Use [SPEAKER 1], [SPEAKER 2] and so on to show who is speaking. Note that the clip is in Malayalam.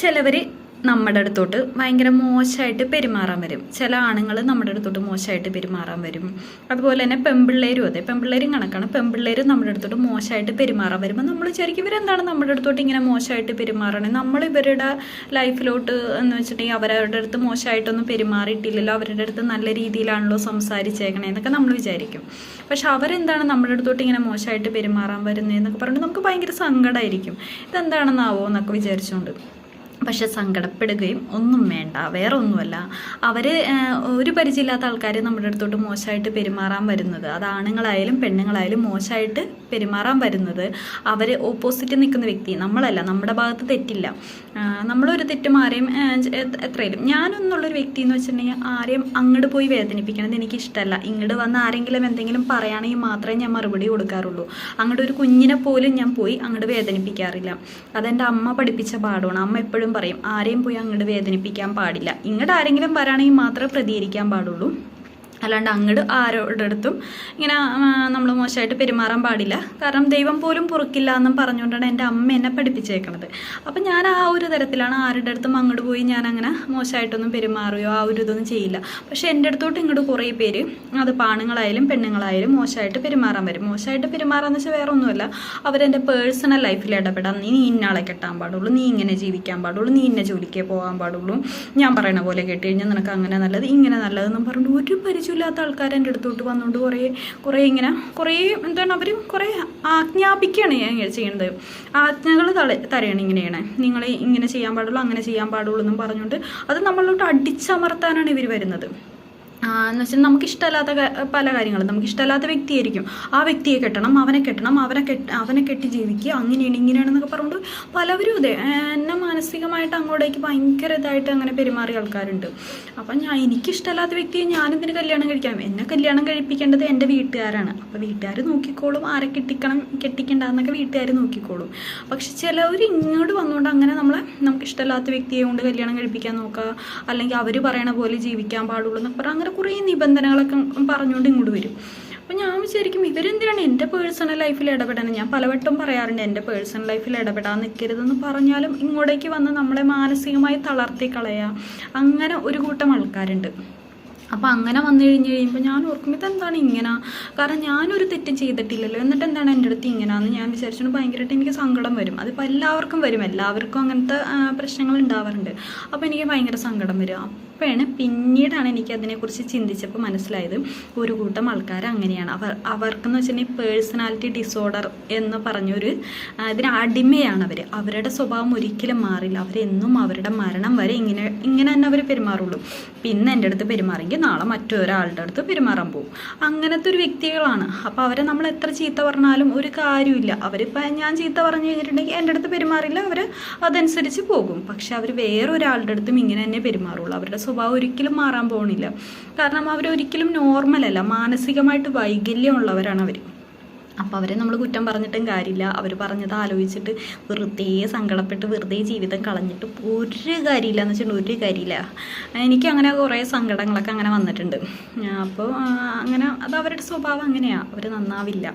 [SPEAKER 1] ചിലവർ നമ്മുടെ അടുത്തോട്ട് ഭയങ്കര മോശമായിട്ട് പെരുമാറാൻ വരും. ചില ആണുങ്ങൾ നമ്മുടെ അടുത്തോട്ട് മോശമായിട്ട് പെരുമാറാൻ വരും. അതുപോലെ തന്നെ പെമ്പിള്ളേരും അതെ പെമ്പിള്ളേരും കണക്കാണ്. പെമ്പിള്ളേരും നമ്മുടെ അടുത്തോട്ട് മോശമായിട്ട് പെരുമാറാൻ വരുമ്പോൾ നമ്മൾ വിചാരിക്കും ഇവരെന്താണ് നമ്മുടെ അടുത്തോട്ട് ഇങ്ങനെ മോശമായിട്ട് പെരുമാറണേ? നമ്മൾ ഇവരുടെ ലൈഫിലോട്ട് എന്ന് വെച്ചിട്ടുണ്ടെങ്കിൽ അവരുടെ അടുത്ത് മോശമായിട്ടൊന്നും പെരുമാറിയിട്ടില്ലല്ലോ. അവരുടെ അടുത്ത് നല്ല രീതിയിലാണല്ലോ സംസാരിച്ചേക്കണേ എന്നൊക്കെ നമ്മൾ വിചാരിക്കും. പക്ഷെ അവരെന്താണ് നമ്മുടെ അടുത്തോട്ട് ഇങ്ങനെ മോശമായിട്ട് പെരുമാറാൻ വരുന്നത് എന്നൊക്കെ പറഞ്ഞിട്ട് നമുക്ക് ഭയങ്കര സങ്കടമായിരിക്കും ഇതെന്താണെന്നാവോ എന്നൊക്കെ വിചാരിച്ചുകൊണ്ട് പക്ഷെ സങ്കടപ്പെടുകയും ഒന്നും വേണ്ട വേറെ ഒന്നുമല്ല അവർ ഒരു പരിചയമില്ലാത്ത ആൾക്കാർ നമ്മുടെ അടുത്തോട്ട് മോശമായിട്ട് പെരുമാറാൻ വരുന്നത്. അത് ആണുങ്ങളായാലും പെണ്ണുങ്ങളായാലും മോശമായിട്ട് പെരുമാറാൻ വരുന്നത് അവർ ഓപ്പോസിറ്റ് നിൽക്കുന്ന വ്യക്തി. നമ്മളല്ല നമ്മുടെ ഭാഗത്ത് തെറ്റില്ല. നമ്മളൊരു തെറ്റും ആരെയും എത്രയും. ഞാനൊന്നുള്ളൊരു വ്യക്തി എന്ന് വെച്ചിട്ടുണ്ടെങ്കിൽ ആരെയും അങ്ങോട്ട് പോയി വേദനിപ്പിക്കണത് എനിക്ക് ഇഷ്ടമല്ല ഇങ്ങോട്ട് വന്ന് ആരെങ്കിലും എന്തെങ്കിലും പറയുകയാണെങ്കിൽ മാത്രമേ ഞാൻ മറുപടി കൊടുക്കാറുള്ളൂ. അങ്ങോട്ട് ഒരു കുഞ്ഞിനെ പോലും ഞാൻ പോയി അങ്ങോട്ട് വേദനിപ്പിക്കാറില്ല. അതെന്റെ അമ്മ പഠിപ്പിച്ച പാഠമാണ്. അമ്മ എപ്പോഴും പറയും ആരെയും പോയി അങ്ങോട്ട് വേദനിപ്പിക്കാൻ പാടില്ല. ഇങ്ങോട്ട് ആരെങ്കിലും വരാണെങ്കിൽ മാത്രമേ പ്രതികരിക്കാൻ പാടുള്ളൂ. അല്ലാണ്ട് അങ്ങോട്ട് ആരോടെ അടുത്തും ഇങ്ങനെ നമ്മൾ മോശമായിട്ട് പെരുമാറാൻ പാടില്ല. കാരണം ദൈവം പോലും പൊറുക്കില്ല എന്നും പറഞ്ഞുകൊണ്ടാണ് എന്റെ അമ്മ എന്നെ പഠിപ്പിച്ചേക്കണത്. അപ്പം ഞാൻ ആ ഒരു തരത്തിലാണ് ആരുടെ അടുത്തും അങ്ങോട്ട് പോയി ഞാൻ അങ്ങനെ മോശമായിട്ടൊന്നും പെരുമാറുകയോ ആ ഒരു ഇതൊന്നും ചെയ്യില്ല. പക്ഷേ എന്റെ അടുത്തോട്ട് ഇങ്ങോട്ട് കുറേ പേര് അത് പാണുങ്ങളായാലും പെണ്ണുങ്ങളായാലും മോശമായിട്ട് പെരുമാറാൻ വരും. മോശമായിട്ട് പെരുമാറാന്ന് വെച്ചാൽ വേറെ ഒന്നുമല്ല അവരെന്റെ പേഴ്സണൽ ലൈഫിൽ ഇടപെടാം നീ ഇന്നാളെ കെട്ടാൻ പാടുള്ളൂ. നീ ഇങ്ങനെ ജീവിക്കാൻ പാടുള്ളൂ. നീ ഇന്ന ജോലിക്കേ പോകാൻ പാടുള്ളൂ. ഞാൻ പറയണ പോലെ കേട്ട് കഴിഞ്ഞാൽ നിനക്ക് അങ്ങനെ നല്ലത് ഇങ്ങനെ നല്ലതെന്നും പറഞ്ഞിട്ട് ഒരു പരിചയമില്ലാത്ത ആൾക്കാർ എന്റെ അടുത്തോട്ട് വന്നുകൊണ്ട് കുറേ കുറേ ഇങ്ങനെ കുറേ എന്താണ് അവർ കുറേ ആജ്ഞാപിക്കുകയാണ് ഞാൻ ചെയ്യുന്നത്. ആജ്ഞകൾ തള തരയാണ് ഇങ്ങനെയാണ്. നിങ്ങൾ ഇങ്ങനെ ചെയ്യാൻ പാടുള്ളൂ അങ്ങനെ ചെയ്യാൻ പാടുള്ളൂ എന്നും പറഞ്ഞുകൊണ്ട് അത് നമ്മളോട്ട് അടിച്ചമർത്താനാണ് ഇവർ വരുന്നത്. എന്ന് വെച്ചാൽ നമുക്ക് ഇഷ്ടമല്ലാത്ത പല കാര്യങ്ങളും. നമുക്ക് ഇഷ്ടമല്ലാത്ത വ്യക്തിയായിരിക്കും. ആ വ്യക്തിയെ കെട്ടണം അവനെ കെട്ടണം അവനെ കെട്ട് അവനെ കെട്ടി ജീവിക്കുക. അങ്ങനെയാണ് ഇങ്ങനെയാണെന്നൊക്കെ പറഞ്ഞുകൊണ്ട് പലവരും ഇതേ എന്നെ മാനസികമായിട്ട് അങ്ങോട്ടേക്ക് ഭയങ്കര ഇതായിട്ട് അങ്ങനെ പെരുമാറിയ ആൾക്കാരുണ്ട്. അപ്പം ഞാൻ എനിക്കിഷ്ടമല്ലാത്ത വ്യക്തിയെ ഞാനിതിന് കല്യാണം കഴിക്കാം? എന്നെ കല്യാണം കഴിപ്പിക്കേണ്ടത് എന്റെ വീട്ടുകാരാണ്. അപ്പോൾ വീട്ടുകാർ നോക്കിക്കോളും ആരെ കെട്ടിക്കണം കെട്ടിക്കണ്ടെന്നൊക്കെ വീട്ടുകാർ നോക്കിക്കോളും. പക്ഷെ ചിലവർ ഇങ്ങോട്ട് വന്നുകൊണ്ട് അങ്ങനെ നമ്മളെ നമുക്ക് ഇഷ്ടമല്ലാത്ത വ്യക്തിയെ കൊണ്ട് കല്യാണം കഴിപ്പിക്കാൻ നോക്കുക. അല്ലെങ്കിൽ അവർ പറയണ പോലെ ജീവിക്കാൻ പാടുള്ളൂ എന്നൊക്കെ പറഞ്ഞാൽ അങ്ങനെ കുറേ നിബന്ധനകളൊക്കെ പറഞ്ഞുകൊണ്ട് ഇങ്ങോട്ട് വരും. അപ്പോൾ ഞാൻ വിചാരിക്കും ഇവരെന്തിനാണ് എന്റെ പേഴ്സണൽ ലൈഫിൽ ഇടപെടണം ഞാൻ പലവട്ടം പറയാറുണ്ട് എന്റെ പേഴ്സണൽ ലൈഫിൽ ഇടപെടാൻ നിൽക്കരുതെന്ന് പറഞ്ഞാലും ഇങ്ങോട്ടേക്ക് വന്ന് നമ്മളെ മാനസികമായി തളർത്തി കളയുക അങ്ങനെ ഒരു കൂട്ടം ആൾക്കാരുണ്ട്. അപ്പോൾ അങ്ങനെ വന്നു കഴിഞ്ഞ് കഴിയുമ്പോൾ ഞാൻ ഓർക്കും ഇതെന്താണ് ഇങ്ങനെ? കാരണം ഞാനൊരു തെറ്റും ചെയ്തിട്ടില്ലല്ലോ. എന്നിട്ട് എന്താണ് എന്റെ അടുത്ത് ഇങ്ങനെയാന്ന് ഞാൻ വിചാരിച്ചുകൊണ്ട് ഭയങ്കരമായിട്ട് എനിക്ക് സങ്കടം വരും. അതിപ്പോൾ എല്ലാവർക്കും വരും. എല്ലാവർക്കും അങ്ങനത്തെ പ്രശ്നങ്ങൾ ഉണ്ടാവാറുണ്ട്. അപ്പോൾ എനിക്ക് ഭയങ്കര സങ്കടം വരും. അപ്പോഴാണ് പിന്നീടാണ് എനിക്ക് അതിനെക്കുറിച്ച് ചിന്തിച്ചപ്പോൾ മനസ്സിലായത്. ഒരു കൂട്ടം ആൾക്കാർ അങ്ങനെയാണ്. അവർ അവർക്കെന്ന് വെച്ചിട്ടുണ്ടെങ്കിൽ പേഴ്സണാലിറ്റി ഡിസോർഡർ എന്ന് പറഞ്ഞൊരു അതിന് അടിമയാണ് അവർ അവരുടെ സ്വഭാവം ഒരിക്കലും മാറില്ല. അവരെന്നും അവരുടെ മരണം വരെ ഇങ്ങനെ ഇങ്ങനെ തന്നെ അവർ പെരുമാറുള്ളൂ. പിന്നെ എന്റെ അടുത്ത് പെരുമാറിയെങ്കിൽ നാളെ മറ്റൊരാളുടെ അടുത്ത് പെരുമാറാൻ പോകും. അങ്ങനത്തെ ഒരു വ്യക്തികളാണ്. അപ്പോൾ അവരെ നമ്മൾ എത്ര ചീത്ത പറഞ്ഞാലും ഒരു കാര്യമില്ല. അവരിപ്പോൾ ഞാൻ ചീത്ത പറഞ്ഞു കഴിഞ്ഞിട്ടുണ്ടെങ്കിൽ എന്റെ അടുത്ത് പെരുമാറില്ല. അവർ അതനുസരിച്ച് പോകും. പക്ഷെ അവർ വേറൊരാളുടെ അടുത്തും ഇങ്ങനെ തന്നെ പെരുമാറുള്ളൂ. അവരുടെ സ്വഭാവം ഒരിക്കലും മാറാൻ പോകണില്ല കാരണം അവരൊരിക്കലും നോർമലല്ല മാനസികമായിട്ട് വൈകല്യമുള്ളവരാണ് അവർ അപ്പോൾ അവരെ നമ്മൾ കുറ്റം പറഞ്ഞിട്ടും കാര്യമില്ല. അവർ പറഞ്ഞത് ആലോചിച്ചിട്ട് വെറുതെ സങ്കടപ്പെട്ട് വെറുതെ ജീവിതം കളഞ്ഞിട്ട് ഒരു കാര്യമില്ല എന്ന് വെച്ചിട്ടുണ്ടെങ്കിൽ ഒരു കാര്യമില്ല. എനിക്ക് അങ്ങനെ കുറേ സങ്കടങ്ങളൊക്കെ അങ്ങനെ വന്നിട്ടുണ്ട്. അപ്പോൾ അങ്ങനെ അത് അവരുടെ സ്വഭാവം അങ്ങനെയാണ് അവർ നന്നാവില്ല.